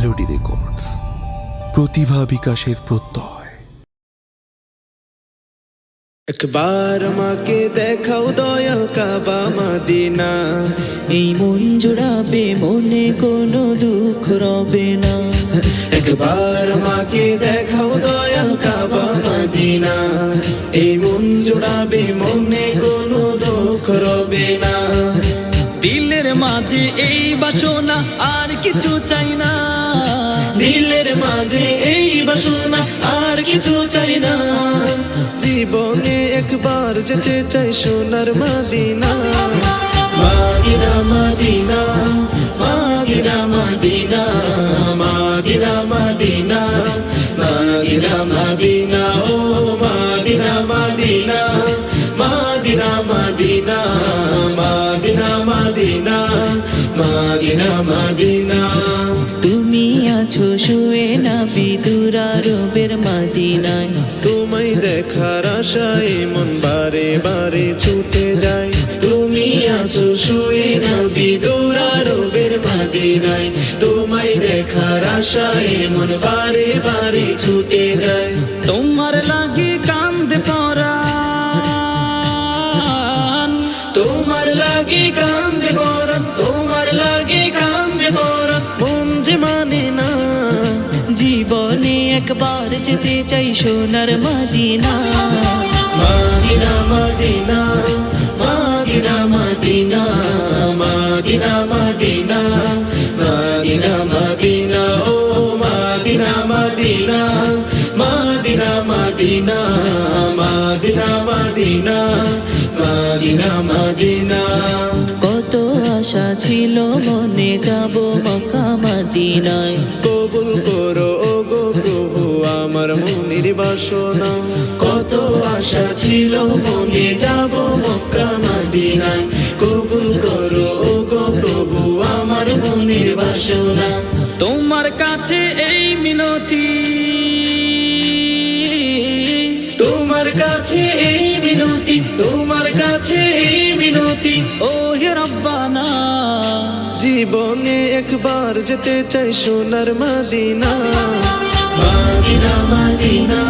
Melody records প্রতিভা বিকাশের প্রত্যয়। একবার আমাকে দেখাও দয়াল কাবা মাদিনা। এই মন জোড়াবে, মনে কোনো দুঃখ রবে না। একবার আমাকে দেখাও দয়াল কাবা মাদিনা। এই মন জোড়াবে, মনে কোনো দুঃখ রবে না। দিলের মাঝে এই বাসনা আর কিছু চাই না। মাঝে এই বাসনা আর কিছু চাই না জীবনে একবার যেতে চাই সোনার মাদিনা মাদিনা মাদিনা মাদিনা মাদিনা মাদিনা মাদিনা মাদিনা মাদিনা ও মাদিনা মাদিনা মাদিনা মাদিনা মাদিনা মাদিনা মাদিনা মাদিনা আছো শুয়ে না বিদুরা রবের মাদিনায়। তোমায় দেখার আশায় মন বারে বারে ছুটে যায়। তুমি আসো শুয়ে না বিদুরা রবের মাদিনায়। তোমায় দেখার আশায় মন বারে বারে ছুটে যায়। তোমার লাগে একবার যেতে চাই সোনার মাদিনা মাদিনা মাদিনা মাদিনা মাদিনা মাদিনা মাদিনা মাদিনা মাদিনা ও মাদিনা মাদিনা মাদিনা মাদিনা মাদিনা মাদিনা মাদিনা মাদিনা কত আশা ছিল মনে যাব মক্কা মাদিনায় কবুল মনের কত আশা ছিল মনে যাব মক্কা মদিনায়। কবুল করো গো প্রভু আমার মনের বাসনা। তোমার কাছে এই মিনতি। তোমার কাছে এই মিনতি তোমার কাছে এই মিনতি। ও হে রব্বানা। জীবনে একবার যেতে চাই সোনার মদিনা। مدينة مدينة.